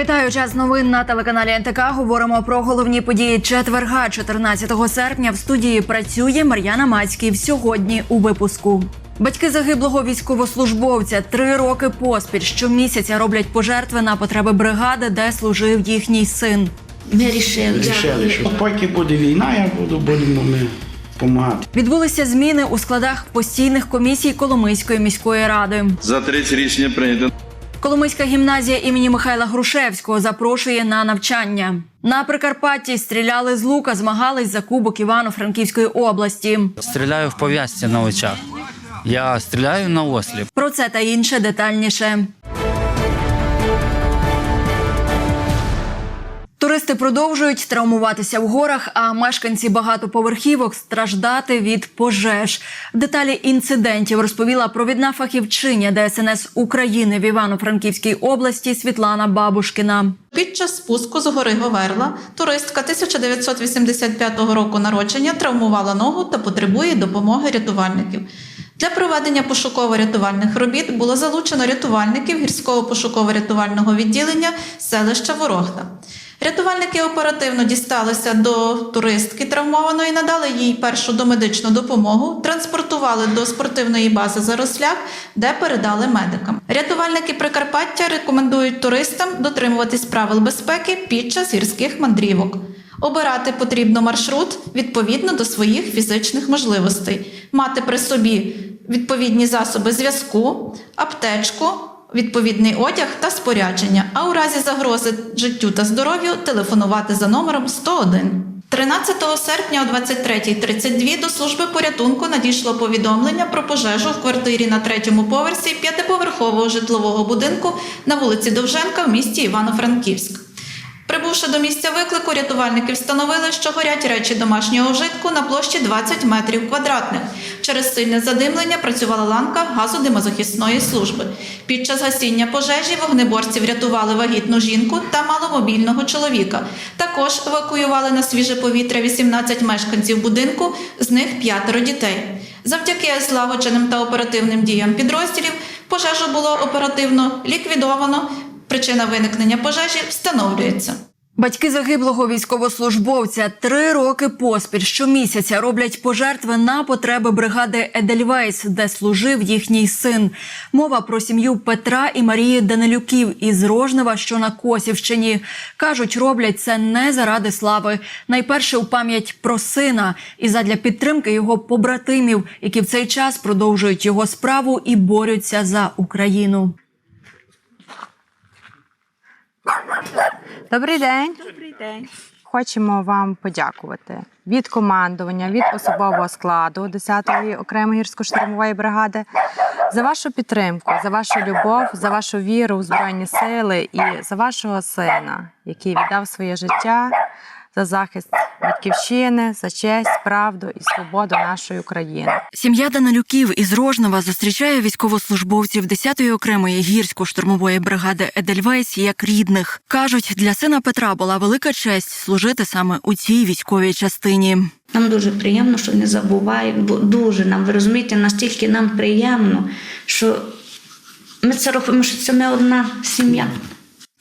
Вітаю час новин на телеканалі НТК. Говоримо про головні події четверга, 14 серпня. В студії працює Мар'яна Мацьків. Сьогодні у випуску. Батьки загиблого військовослужбовця три роки поспіль щомісяця роблять пожертви на потреби бригади, де служив їхній син. Ми рішили. Рішили, що поки буде війна, я буду, будемо ми допомагати. Відбулися зміни у складах постійних комісій Коломийської міської ради. За третє рішення прийнято. Коломийська гімназія імені Михайла Грушевського запрошує на навчання. На Прикарпатті стріляли з лука, змагались за кубок Івано-Франківської області. Стріляю в пов'язці на очах. Я стріляю на осліп. Про це та інше детальніше. Туристи продовжують травмуватися в горах, а мешканці багатоповерхівок страждати від пожеж. Деталі інцидентів розповіла провідна фахівчиня ДСНС України в Івано-Франківській області Світлана Бабушкіна. Під час спуску з гори Говерла туристка 1985 року народження травмувала ногу та потребує допомоги рятувальників. Для проведення пошуково-рятувальних робіт було залучено рятувальників гірського пошуково-рятувального відділення селища Ворохта. Рятувальники оперативно дісталися до туристки травмованої, надали їй першу домедичну допомогу, транспортували до спортивної бази Заросляк, де передали медикам. Рятувальники Прикарпаття рекомендують туристам дотримуватись правил безпеки під час гірських мандрівок. Обирати потрібно маршрут відповідно до своїх фізичних можливостей, мати при собі відповідні засоби зв'язку, аптечку, відповідний одяг та спорядження, а у разі загрози життю та здоров'ю телефонувати за номером 101. 13 серпня о 23.32 до служби порятунку надійшло повідомлення про пожежу в квартирі на третьому поверсі п'ятиповерхового житлового будинку на вулиці Довженка в місті Івано-Франківськ. Прибувши до місця виклику, рятувальники встановили, що горять речі домашнього вжитку на площі 20 метрів квадратних. Через сильне задимлення працювала ланка газодимозахисної служби. Під час гасіння пожежі вогнеборці врятували вагітну жінку та маломобільного чоловіка. Також евакуювали на свіже повітря 18 мешканців будинку, з них п'ятеро дітей. Завдяки злагодженим та оперативним діям підрозділів пожежу було оперативно ліквідовано. Причина виникнення пожежі встановлюється. Батьки загиблого військовослужбовця три роки поспіль щомісяця роблять пожертви на потреби бригади Едельвейс, де служив їхній син. Мова про сім'ю Петра і Марії Данилюків із Рожнева, що на Косівщині. кажуть, роблять це не заради слави. Найперше у пам'ять про сина і задля підтримки його побратимів, які в цей час продовжують його справу і борються за Україну. Добрий день. Добрий день. Хочемо вам подякувати від командування, від особового складу 10-ї окремої гірсько-штурмової бригади за вашу підтримку, за вашу любов, за вашу віру в збройні сили і за вашого сина, який віддав своє життя за захист батьківщини, за честь, правду і свободу нашої України. Сім'я Данилюків із Рожнева зустрічає військовослужбовців 10-ї окремої гірсько-штурмової бригади Едельвейс як рідних. кажуть, для сина Петра була велика честь служити саме у цій військовій частині. Нам дуже приємно, що не забувають, бо дуже нам, ви розумієте, настільки нам приємно, що ми це рахуємо, що це не одна сім'я.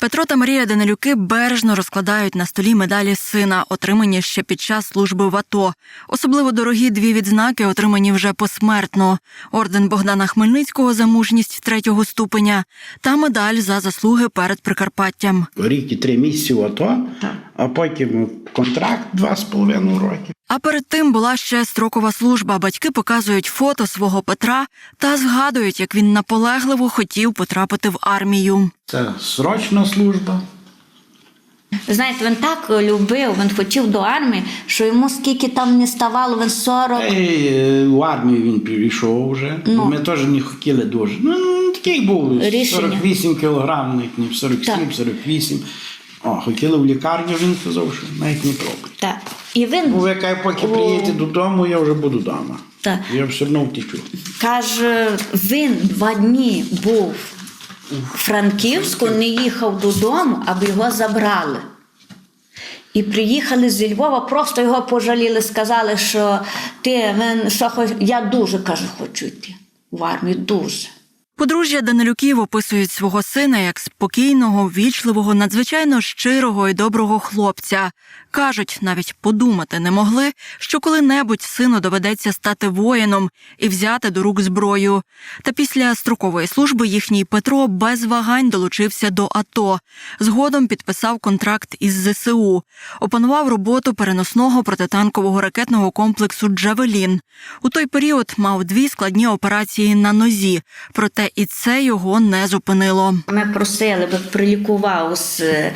Петро та Марія Данилюки бережно розкладають на столі медалі сина, отримані ще під час служби в АТО. Особливо дорогі дві відзнаки, отримані вже посмертно: орден Богдана Хмельницького за мужність третього ступеня та медаль за заслуги перед Прикарпаттям. Рік і три місяці в АТО, а потім контракт два з половиною роки. А перед тим була ще строкова служба. Батьки показують фото свого Петра та згадують, як він наполегливо хотів потрапити в армію. Це срочна служба. Ви знаєте, він так любив, він хотів до армії, що йому скільки там не ставало, він 40. Та й е, в армію він пішов вже. Ну. Ми теж не хотіли дуже. Ну, ну, такий був Рішення. 48 кілограмів, не 47, 48. О, хотіли в лікарню, він сказав, що навіть не пробуй. Так. І він Бо каже, поки приїдете додому, я вже буду вдома. Так. Я все одно втечу. каже, він два дні був у Франківську, не їхав додому, аби його забрали. І приїхали зі Львова, просто його пожаліли, сказали, що ти він, що хоч... я дуже кажу, хочу йти в армію, дуже. Подружжя Данилюків описують свого сина як спокійного, вічливого, надзвичайно щирого і доброго хлопця. Кажуть, навіть подумати не могли, що коли-небудь сину доведеться стати воїном і взяти до рук зброю. Та після строкової служби їхній Петро без вагань долучився до АТО. Згодом підписав контракт із ЗСУ, опанував роботу переносного протитанкового ракетного комплексу Джавелін. У той період мав дві складні операції на нозі, проте і це його не зупинило. Ми просили, би прилікував з е,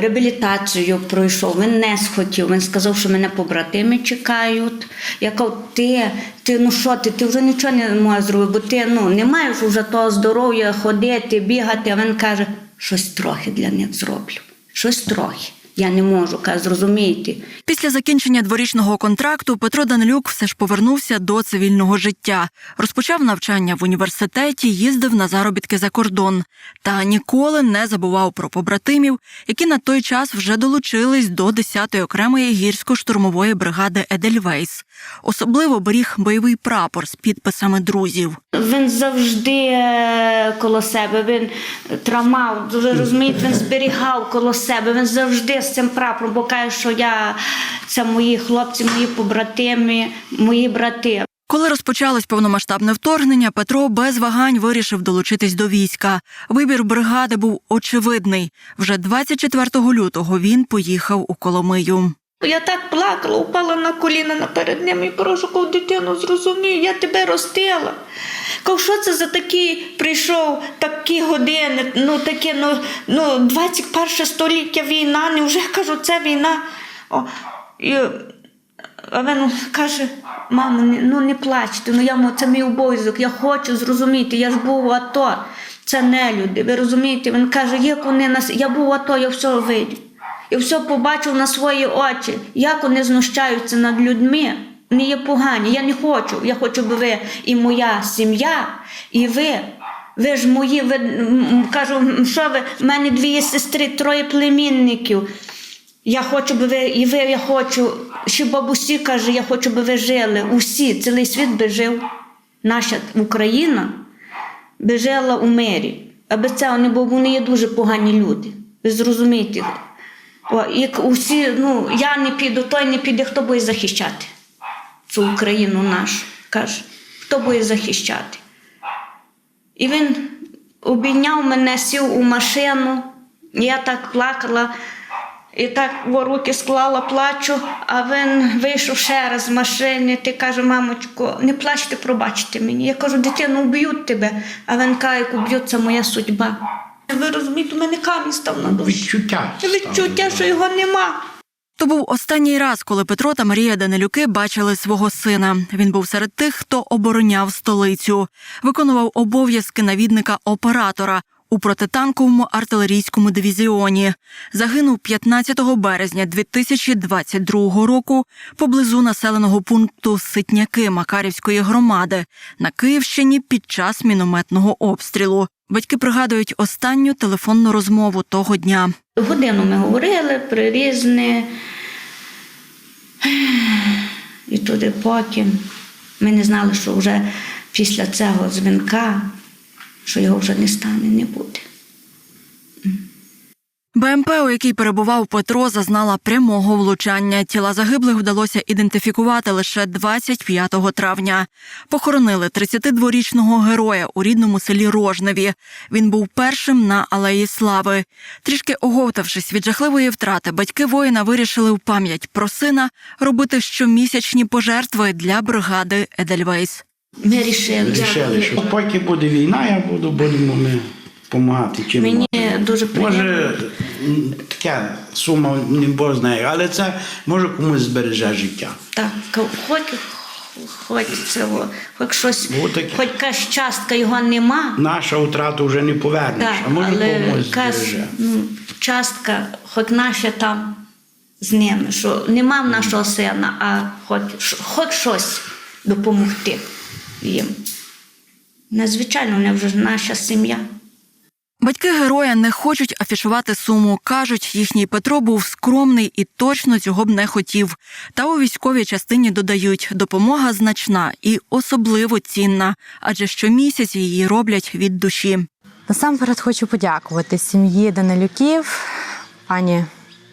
реабілітацією пройшов. Він не схотів. Він сказав, що мене побратими чекають. Я кажу, ти, ти ну що ти, ти вже нічого не можеш зробити, бо ти ну, не маєш вже того здоров'я ходити, бігати. А він каже, щось трохи для них зроблю. Щось трохи. Я не можу, каже, зрозумійте. Після закінчення дворічного контракту Петро Данилюк все ж повернувся до цивільного життя. Розпочав навчання в університеті, їздив на заробітки за кордон та ніколи не забував про побратимів, які на той час вже долучились до 10-ї окремої гірсько-штурмової бригади Едельвейс. Особливо беріг бойовий прапор з підписами друзів. Він завжди е, коло себе, він тримав, ви розумієте, він зберігав коло себе, він завжди з цим прапором, бо каже, що я це мої хлопці, мої побратими, мої брати. Коли розпочалось повномасштабне вторгнення, Петро без вагань вирішив долучитись до війська. Вибір бригади був очевидний. Вже 24 лютого він поїхав у Коломию. Я так плакала, упала на коліна наперед ним і прошу, ков дитину, зрозумій, я тебе ростила. Ков, що це за такий прийшов такі години, ну таке, ну, ну 21 століття війна, не вже кажу, це війна. О, і, а він каже, мамо, не- ну не плачте, ну я це мій обов'язок, я хочу зрозуміти, я ж був АТО, це не люди. Ви розумієте? Він каже, як вони нас. Я був АТО, я все видів. І все побачив на свої очі, як вони знущаються над людьми. Не є погані. Я не хочу. Я хочу, би ви і моя сім'я, і ви. Ви ж мої, ви кажу, що ви? в мене дві сестри, троє племінників. Я хочу би ви, і ви, я хочу, ще бабусі каже, я хочу би ви жили. Усі, цілий світ би жив. Наша Україна би жила у мирі. А без цього не було, вони є дуже погані люди. Ви зрозумієте. О, як усі, ну, я не піду, той не піде, хто буде захищати цю Україну нашу, каже, хто буде захищати. І він обійняв мене, сів у машину, я так плакала, і так в руки склала, плачу, а він вийшов ще раз з машини, ти каже, мамочко, не плачте, пробачте мені. Я кажу, дитину вб'ють тебе, а він каже, як уб'ють, це моя судьба. Ви розумієте, у мене камінь став на душі. Відчуття. Відчуття, що його нема. То був останній раз, коли Петро та Марія Данилюки бачили свого сина. Він був серед тих, хто обороняв столицю, виконував обов'язки навідника оператора у протитанковому артилерійському дивізіоні. Загинув 15 березня 2022 року поблизу населеного пункту Ситняки Макарівської громади на Київщині під час мінометного обстрілу. Батьки пригадують останню телефонну розмову того дня. Годину ми говорили про різне. І туди поки. Ми не знали, що вже після цього дзвінка, що його вже не стане, не буде. БМП, у якій перебував Петро, зазнала прямого влучання. Тіла загиблих вдалося ідентифікувати лише 25 травня. Похоронили 32-річного героя у рідному селі Рожневі. Він був першим на алеї слави. Трішки оговтавшись від жахливої втрати, батьки воїна вирішили в пам'ять про сина робити щомісячні пожертви для бригади Едельвейс. Ми рішили. Рішили, що поки буде війна, я буду, будемо ми допомагати чим. Мені дуже приємно. Може, така сума, не Бог знає, але це може комусь збереже життя. Так, хоч, хоч цього, хоч щось, Бо хоч якась частка його нема. Наша втрата вже не повернеш, Так, а може але комусь якась збереже. ну, частка, хоч наша там з ними, що нема в нашого сина, а хоч, хоч щось допомогти їм. Незвичайно, вони вже наша сім'я. Батьки героя не хочуть афішувати суму. кажуть, їхній Петро був скромний і точно цього б не хотів. Та у військовій частині додають, допомога значна і особливо цінна, адже щомісяць її роблять від душі. Насамперед хочу подякувати сім'ї Данилюків, пані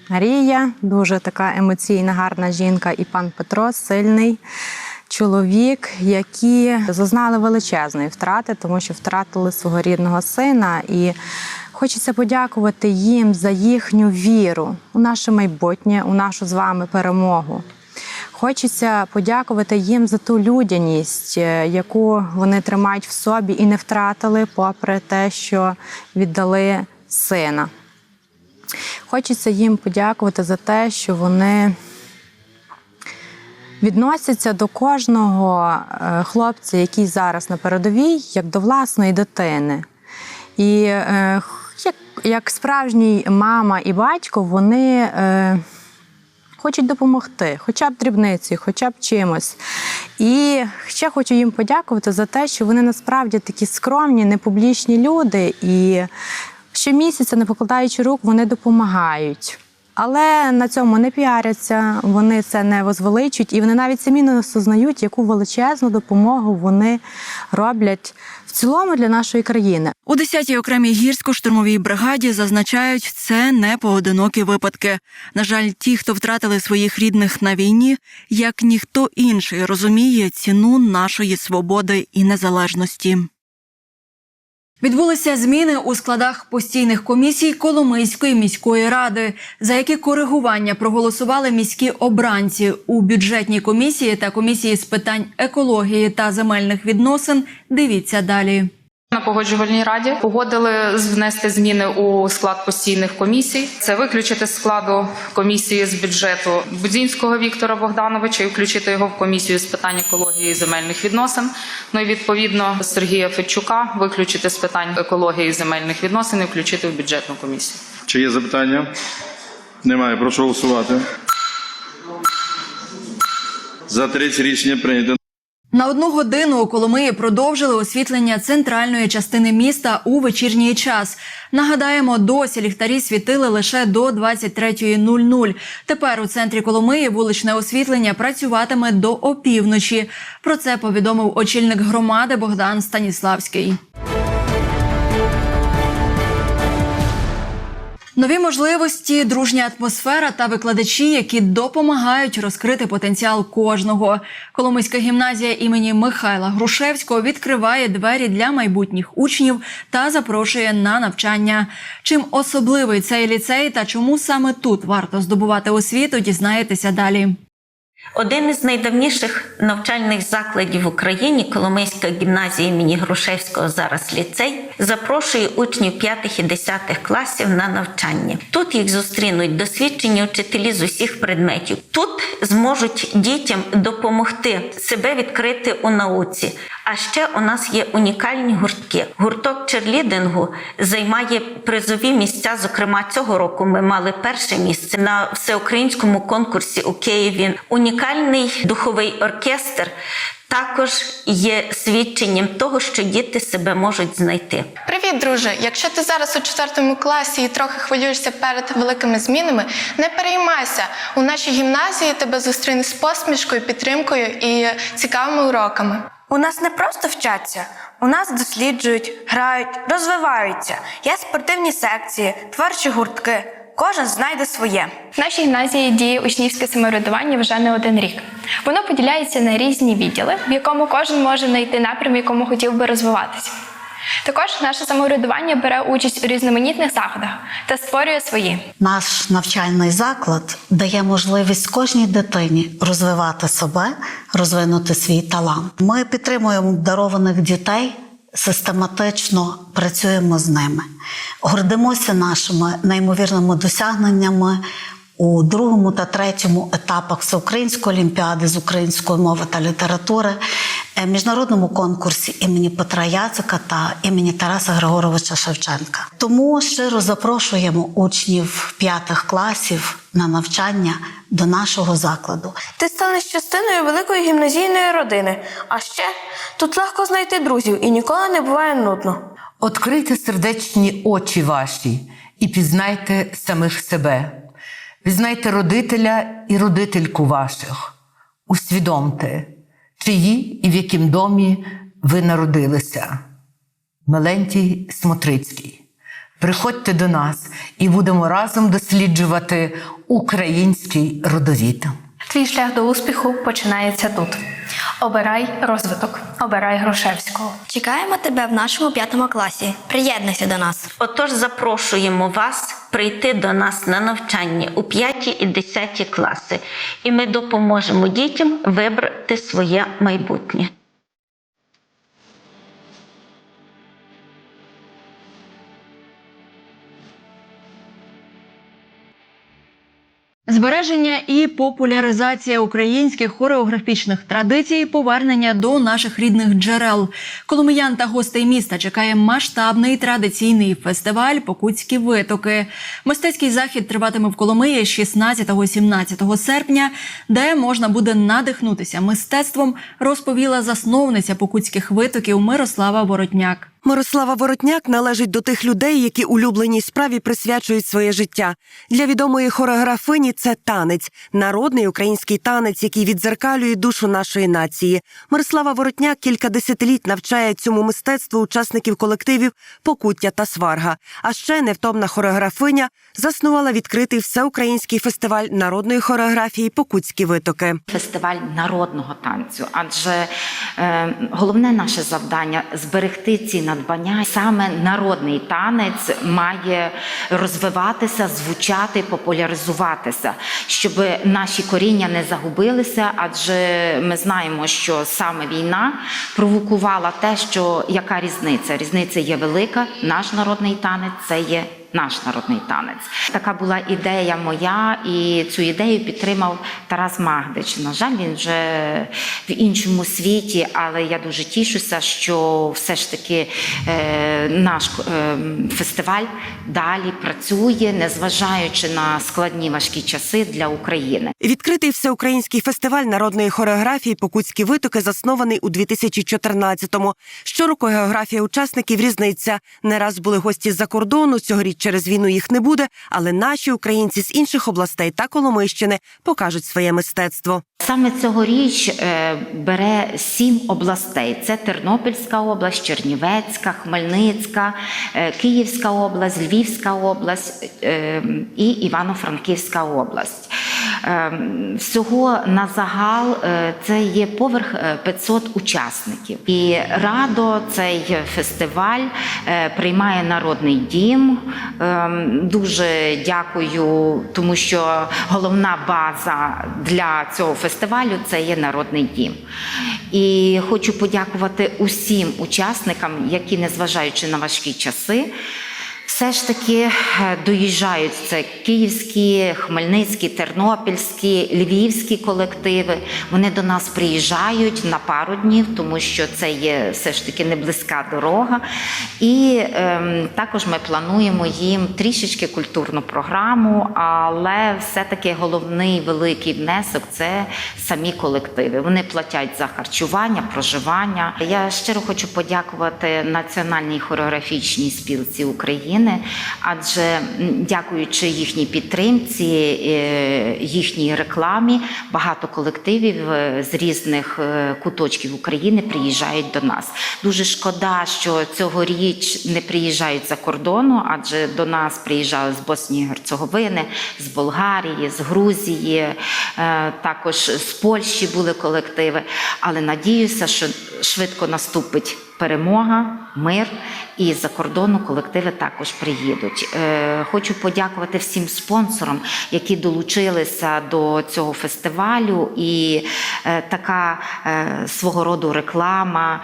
Марія, дуже така емоційна, гарна жінка, і пан Петро, сильний чоловік, які зазнали величезної втрати, тому що втратили свого рідного сина. І хочеться подякувати їм за їхню віру у наше майбутнє, у нашу з вами перемогу. Хочеться подякувати їм за ту людяність, е, яку вони тримають в собі і не втратили, попри те, що віддали сина. Хочеться їм подякувати за те, що вони відносяться до кожного е, хлопця, який зараз на передовій, як до власної дитини. І е, як, як справжній мама і батько, вони. Е, хочуть допомогти, хоча б дрібниці, хоча б чимось. І ще хочу їм подякувати за те, що вони насправді такі скромні, непублічні люди, і щомісяця, не покладаючи рук, вони допомагають. Але на цьому не піаряться, вони це не возвеличують, і вони навіть самі не осознають, яку величезну допомогу вони роблять в цілому для нашої країни. У 10-й окремій гірсько-штурмовій бригаді зазначають, це не поодинокі випадки. На жаль, ті, хто втратили своїх рідних на війні, як ніхто інший розуміє ціну нашої свободи і незалежності. Відбулися зміни у складах постійних комісій Коломийської міської ради, за які коригування проголосували міські обранці у бюджетній комісії та комісії з питань екології та земельних відносин. Дивіться далі. На погоджувальній раді погодили внести зміни у склад постійних комісій. Це виключити з складу комісії з бюджету Будзінського Віктора Богдановича і включити його в комісію з питань екології і земельних відносин. Ну і відповідно Сергія Федчука виключити з питань екології і земельних відносин і включити в бюджетну комісію. Чи є запитання? Немає. Прошу голосувати. За 30 рішення прийнято. На одну годину у Коломиї продовжили освітлення центральної частини міста у вечірній час. Нагадаємо, досі ліхтарі світили лише до 23.00. Тепер у центрі Коломиї вуличне освітлення працюватиме до опівночі. Про це повідомив очільник громади Богдан Станіславський. Нові можливості, дружня атмосфера та викладачі, які допомагають розкрити потенціал кожного. Коломийська гімназія імені Михайла Грушевського відкриває двері для майбутніх учнів та запрошує на навчання. Чим особливий цей ліцей та чому саме тут варто здобувати освіту, дізнаєтеся далі. Один із найдавніших навчальних закладів в Україні, Коломийська гімназія імені Грушевського, зараз ліцей, запрошує учнів 5 і 10 класів на навчання. Тут їх зустрінуть досвідчені вчителі з усіх предметів. Тут зможуть дітям допомогти себе відкрити у науці. А ще у нас є унікальні гуртки. Гурток черлідингу займає призові місця. Зокрема, цього року ми мали перше місце на всеукраїнському конкурсі у Києві. Унікальний духовий оркестр. Також є свідченням того, що діти себе можуть знайти. Привіт, друже! Якщо ти зараз у четвертому класі і трохи хвилюєшся перед великими змінами, не переймайся. У нашій гімназії тебе зустріне з посмішкою, підтримкою і цікавими уроками. У нас не просто вчаться, у нас досліджують, грають, розвиваються. Є спортивні секції, творчі гуртки. Кожен знайде своє. В нашій гімназії діє учнівське самоврядування вже не один рік. Воно поділяється на різні відділи, в якому кожен може знайти напрям, в якому хотів би розвиватися. Також наше самоврядування бере участь у різноманітних заходах та створює свої. Наш навчальний заклад дає можливість кожній дитині розвивати себе, розвинути свій талант. Ми підтримуємо дарованих дітей, систематично працюємо з ними, гордимося нашими неймовірними досягненнями. У другому та третьому етапах всеукраїнської олімпіади з української мови та літератури е, міжнародному конкурсі імені Петра Яцика та імені Тараса Григоровича Шевченка. Тому щиро запрошуємо учнів п'ятих класів на навчання до нашого закладу. Ти станеш частиною великої гімназійної родини. А ще тут легко знайти друзів і ніколи не буває нудно. Открийте сердечні очі ваші і пізнайте самих себе. Пізнайте родителя і родительку ваших. Усвідомте, чиї і в яким домі ви народилися. Мелентій Смотрицький. Приходьте до нас і будемо разом досліджувати український родовід. Твій шлях до успіху починається тут. Обирай розвиток, обирай Грушевського. Чекаємо тебе в нашому п'ятому класі. Приєднуйся до нас. Отож, запрошуємо вас прийти до нас на навчання у 5 і 10 класи, і ми допоможемо дітям вибрати своє майбутнє. Збереження і популяризація українських хореографічних традицій, повернення до наших рідних джерел. Коломиян та гостей міста чекає масштабний традиційний фестиваль Покутські витоки. Мистецький захід триватиме в Коломиї 16-17 серпня, де можна буде надихнутися мистецтвом, розповіла засновниця покутських витоків Мирослава Воротняк. Мирослава Воротняк належить до тих людей, які улюбленій справі присвячують своє життя. Для відомої хореографині це танець, народний український танець, який відзеркалює душу нашої нації. Мирослава Воротняк кілька десятиліть навчає цьому мистецтву учасників колективів Покуття та Сварга. А ще невтомна хореографиня заснувала відкритий всеукраїнський фестиваль народної хореографії Покутські витоки. Фестиваль народного танцю, адже е, головне наше завдання зберегти ці надбання. Саме народний танець має розвиватися, звучати, популяризуватися, щоб наші коріння не загубилися. Адже ми знаємо, що саме війна провокувала те, що яка різниця? Різниця є велика. Наш народний танець це є. Наш народний танець. Така була ідея моя, і цю ідею підтримав Тарас Магдич. На жаль, він вже в іншому світі, але я дуже тішуся, що все ж таки е, наш е, фестиваль далі працює, незважаючи на складні важкі часи для України. Відкритий всеукраїнський фестиваль народної хореографії Покутські витоки заснований у 2014-му. Щороку географія учасників різниця. Не раз були гості з-за кордону. Цьогоріч через війну їх не буде, але наші українці з інших областей та Коломийщини покажуть своє мистецтво. Саме цьогоріч е, бере сім областей: це Тернопільська область, Чернівецька, Хмельницька, е, Київська область, Львівська область е, і Івано-Франківська область. Всього на загал це є поверх е, 500 учасників. І радо цей фестиваль приймає народний дім. Е, Дуже дякую, тому що головна база для цього фестивалю це є народний дім. І хочу подякувати усім учасникам, які, незважаючи на важкі часи, все ж таки е, доїжджають це київські, хмельницькі, тернопільські, львівські колективи. Вони до нас приїжджають на пару днів, тому що це є все ж таки не близька дорога. І ем, також ми плануємо їм трішечки культурну програму, але все-таки головний великий внесок це самі колективи. Вони платять за харчування, проживання. Я щиро хочу подякувати Національній хореографічній спілці України, адже дякуючи їхній підтримці, е, їхній рекламі, багато колективів е, з різних е, куточків України приїжджають до нас. Дуже шкода, що цьогоріч не приїжджають за кордону, адже до нас приїжджали з Боснії і Герцеговини, з Болгарії, з Грузії, також з Польщі були колективи. Але надіюся, що швидко наступить перемога, мир, і за кордону колективи також приїдуть. Е, Хочу подякувати всім спонсорам, які долучилися до цього фестивалю, і е, така е, свого роду реклама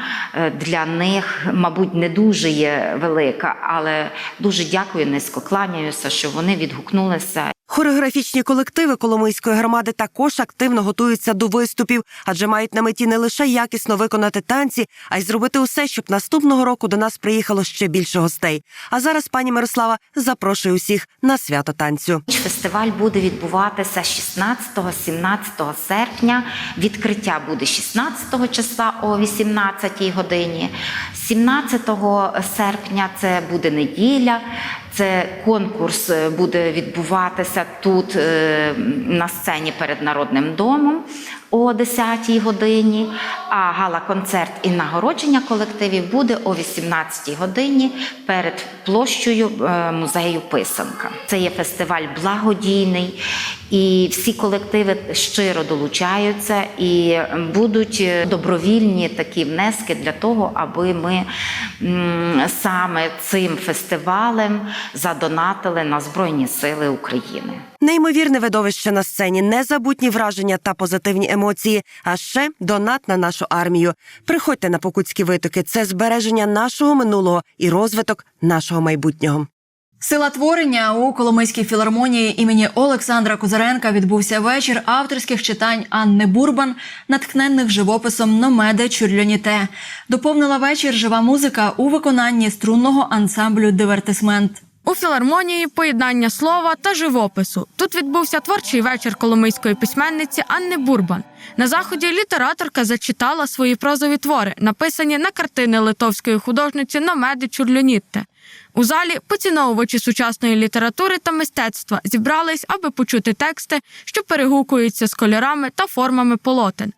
для них, мабуть, не дуже є велика, але дуже дякую, низько кланяюся, що вони відгукнулися. Хореографічні колективи Коломийської громади також активно готуються до виступів, адже мають на меті не лише якісно виконати танці, а й зробити усе, щоб наступного року до нас приїхало ще більше гостей. А зараз пані Мирослава запрошує усіх на свято танцю. Фестиваль буде відбуватися 16-17 серпня. Відкриття буде 16 числа о 18 годині. 17 серпня це буде неділя. Це конкурс е, буде відбуватися тут е, на сцені перед Народним домом о 10 годині. А гала-концерт і нагородження колективів буде о 18 годині перед площею е, музею Писанка. Це є фестиваль благодійний, і всі колективи щиро долучаються і будуть е, добровільні такі внески для того, аби ми саме цим фестивалем задонатили на Збройні Сили України. Неймовірне видовище на сцені, незабутні враження та позитивні емоції. А ще донат на нашу армію. Приходьте на покутські витоки. Це збереження нашого минулого і розвиток нашого майбутнього. Сила творення у Коломийській філармонії імені Олександра Козаренка відбувся вечір авторських читань Анни Бурбан, натхненних живописом Номеде Чурльоніте. Доповнила вечір жива музика у виконанні струнного ансамблю Дивертисмент. У філармонії поєднання слова та живопису. Тут відбувся творчий вечір коломийської письменниці Анни Бурбан. На заході літераторка зачитала свої прозові твори, написані на картини литовської художниці Номеди Чурльонітте. У залі поціновувачі сучасної літератури та мистецтва зібрались, аби почути тексти, що перегукуються з кольорами та формами полотен.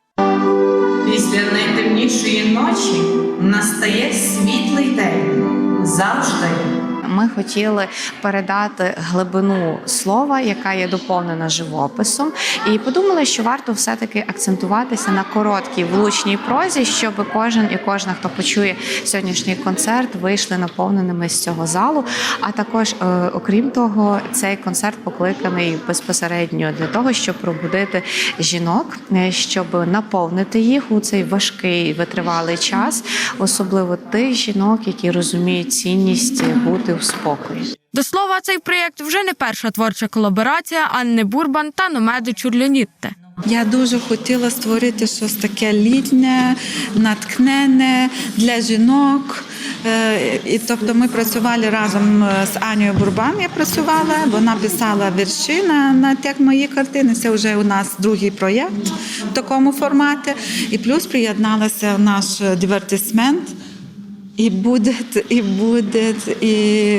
Після найтемнішої ночі настає світлий день завжди. Ми хотіли передати глибину слова, яка є доповнена живописом, і подумали, що варто все-таки акцентуватися на короткій влучній прозі, щоб кожен і кожна, хто почує сьогоднішній концерт, вийшли наповненими з цього залу. А також, е, окрім того, цей концерт покликаний безпосередньо для того, щоб пробудити жінок, е, щоб наповнити їх у цей важкий витривалий час, особливо тих жінок, які розуміють цінність бути в спокої. До слова, цей проєкт вже не перша творча колаборація Анни Бурбан та Номеди Чурльонітте. Я дуже хотіла створити щось таке літнє, наткнене для жінок. Е, І тобто ми працювали разом е, з Анією Бурбан. Я працювала, вона писала вірші на, на як мої картини. Це вже у нас другий проєкт в такому форматі. І плюс приєдналася наш дивертисмент. І буде, і буде, і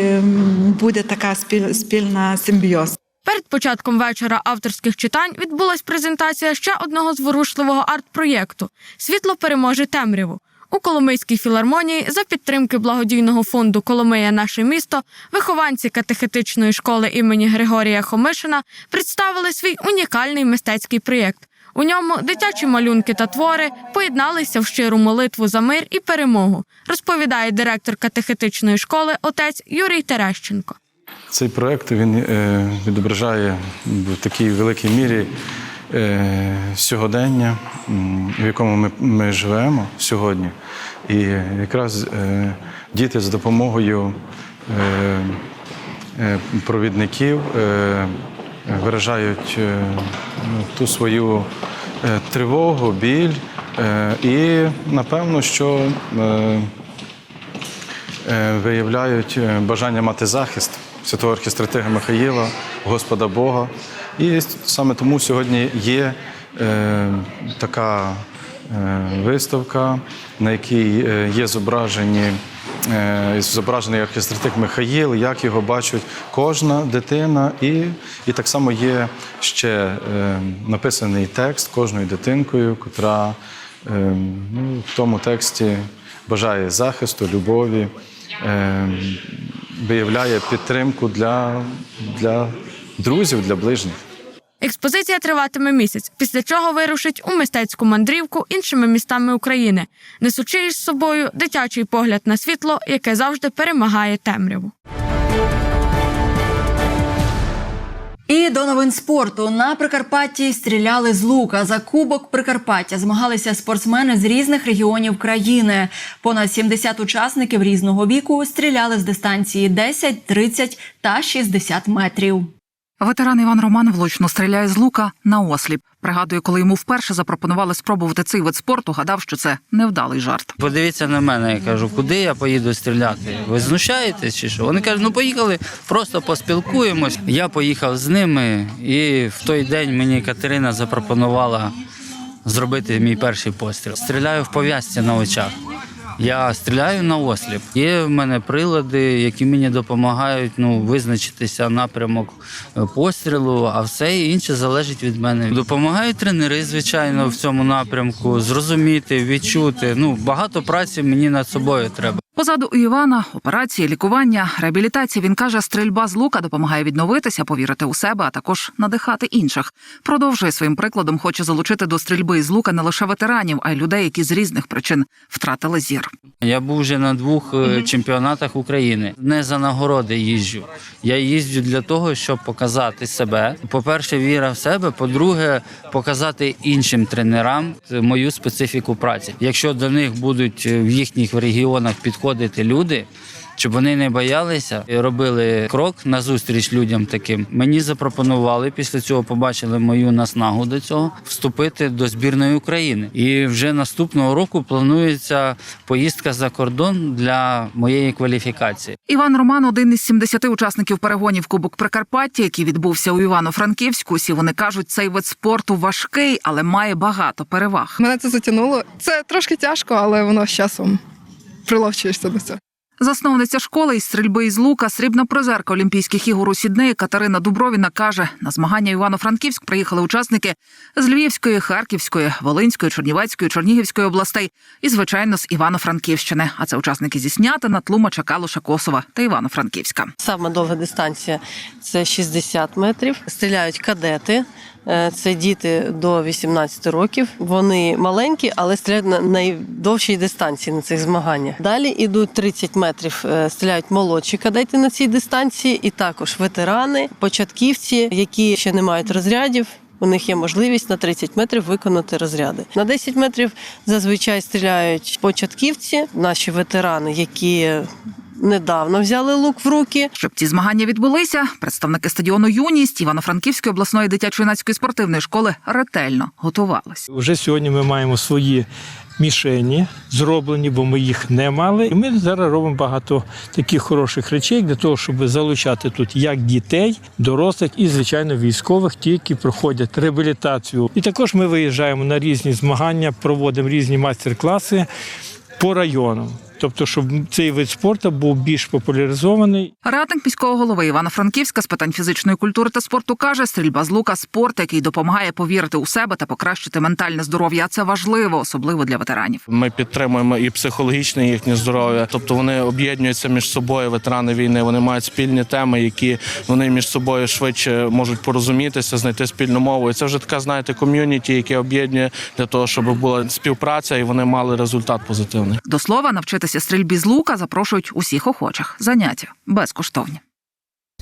буде така спіль, спільна симбіоз. Перед початком вечора авторських читань відбулась презентація ще одного зворушливого арт-проєкту Світло переможе темряву. У Коломийській філармонії за підтримки благодійного фонду Коломия наше місто вихованці катехетичної школи імені Григорія Хомишина представили свій унікальний мистецький проєкт. У ньому дитячі малюнки та твори поєдналися в щиру молитву за мир і перемогу, розповідає директор катехетичної школи отець Юрій Терещенко. Цей проект він е, відображає в такій великій мірі е, сьогодення, в якому ми, ми живемо сьогодні. І якраз е, діти з допомогою провідників виражають е, ну, ту свою е, тривогу, біль. Е, і напевно, що виявляють бажання мати захист святого архістратига Михаїла, Господа Бога. І саме тому сьогодні є така виставка, на якій є зображені. Е, Зображений архістратик Михаїл, як його бачить кожна дитина, і, і так само є ще е, написаний текст кожною дитинкою, котра е, ну, в тому тексті бажає захисту, любові, виявляє підтримку для, для друзів, для ближніх. Експозиція триватиме місяць, після чого вирушить у мистецьку мандрівку іншими містами України, несучи із собою дитячий погляд на світло, яке завжди перемагає темряву. І до новин спорту на Прикарпатті стріляли з лука. За кубок Прикарпаття змагалися спортсмени з різних регіонів країни. Понад 70 учасників різного віку стріляли з дистанції 10, 30 та 60 метрів. Ветеран Іван Роман влучно стріляє з лука на осліп. Пригадує, коли йому вперше запропонували спробувати цей вид спорту, гадав, що це невдалий жарт. Подивіться на мене, я кажу, куди я поїду стріляти? Ви знущаєтесь чи що? Вони кажуть, ну поїхали, просто поспілкуємось. Я поїхав з ними, і в той день мені Катерина запропонувала зробити мій перший постріл. Стріляю в пов'язці на очах. Я стріляю на осліп. Є в мене прилади, які мені допомагають ну, визначитися напрямок е, пострілу, а все інше залежить від мене. Допомагають тренери, звичайно, в цьому напрямку, зрозуміти, відчути. Ну, багато праці мені над собою треба. Позаду у Івана операції, лікування, реабілітація. Він каже, стрільба з лука допомагає відновитися, повірити у себе, а також надихати інших. Продовжує своїм прикладом, хоче залучити до стрільби з лука не лише ветеранів, а й людей, які з різних причин втратили зір. Я був вже на двох е, чемпіонатах України. Не за нагороди їжджу. Я їздю для того, щоб показати себе. По-перше, віра в себе. По-друге, показати іншим тренерам мою специфіку праці. Якщо до них будуть е, в їхніх регіонах підходити люди. Щоб вони не боялися і робили крок назустріч людям таким. Мені запропонували після цього, побачили мою наснагу до цього вступити до збірної України. І вже наступного року планується поїздка за кордон для моєї кваліфікації. Іван Роман один із 70 учасників перегонів Кубок Прикарпаття, який відбувся у Івано-Франківську. Усі вони кажуть, цей вид спорту важкий, але має багато переваг. Мене це затягнуло. Це трошки тяжко, але воно з часом приловчуєшся до цього. Засновниця школи із стрільби із лука, срібна призерка Олімпійських ігор у Сіднеї Катерина Дубровіна каже: на змагання Івано-Франківськ приїхали учасники з Львівської, Харківської, Волинської, Чернівецької, Чернігівської областей і, звичайно, з Івано-Франківщини. А це учасники зі Снятина, Тлумача, Калуша, Косова та Івано-Франківська. Саме довга дистанція це 60 метрів. Стріляють кадети. Е, Це діти до 18 років. Вони маленькі, але стріляють на найдовшій дистанції на цих змаганнях. Далі йдуть 30 метрів. е, Стріляють молодші кадети на цій дистанції, і також ветерани, початківці, які ще не мають розрядів. У них є можливість на 30 метрів виконати розряди. На 10 метрів зазвичай стріляють початківці, наші ветерани, які недавно взяли лук в руки. Щоб ці змагання відбулися, представники стадіону Юність Івано-Франківської обласної дитячо-юнацької спортивної школи ретельно готувались. Вже сьогодні ми маємо свої мішені зроблені, бо ми їх не мали. І ми зараз робимо багато таких хороших речей для того, щоб залучати тут як дітей, дорослих і, звичайно, військових, ті, які проходять реабілітацію. І також ми виїжджаємо на різні змагання, проводимо різні майстер-класи по районам. Тобто, щоб цей вид спорту був більш популяризований. Радник міського голови Івано-Франківська з питань фізичної культури та спорту каже, стрільба з лука спорт, який допомагає повірити у себе та покращити ментальне здоров'я. Це важливо, особливо для ветеранів. Ми підтримуємо і психологічне їхнє здоров'я, тобто вони об'єднуються між собою, ветерани війни. Вони мають спільні теми, які вони між собою швидше можуть порозумітися, знайти спільну мову. І це вже така, знаєте, ком'юніті, яке об'єднує для того, щоб була співпраця і вони мали результат позитивний. До слова, навчитися стрільбі з лука запрошують усіх охочих. Заняття безкоштовні.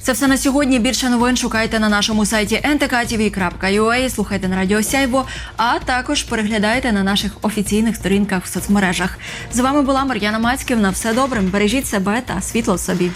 Це все на сьогодні. Більше новин шукайте на нашому сайті ntktv.ua, слухайте на Радіо Сяйво, а також переглядайте на наших офіційних сторінках в соцмережах. З вами була Мар'яна Мацьків. На все добре. Бережіть себе та світло собі.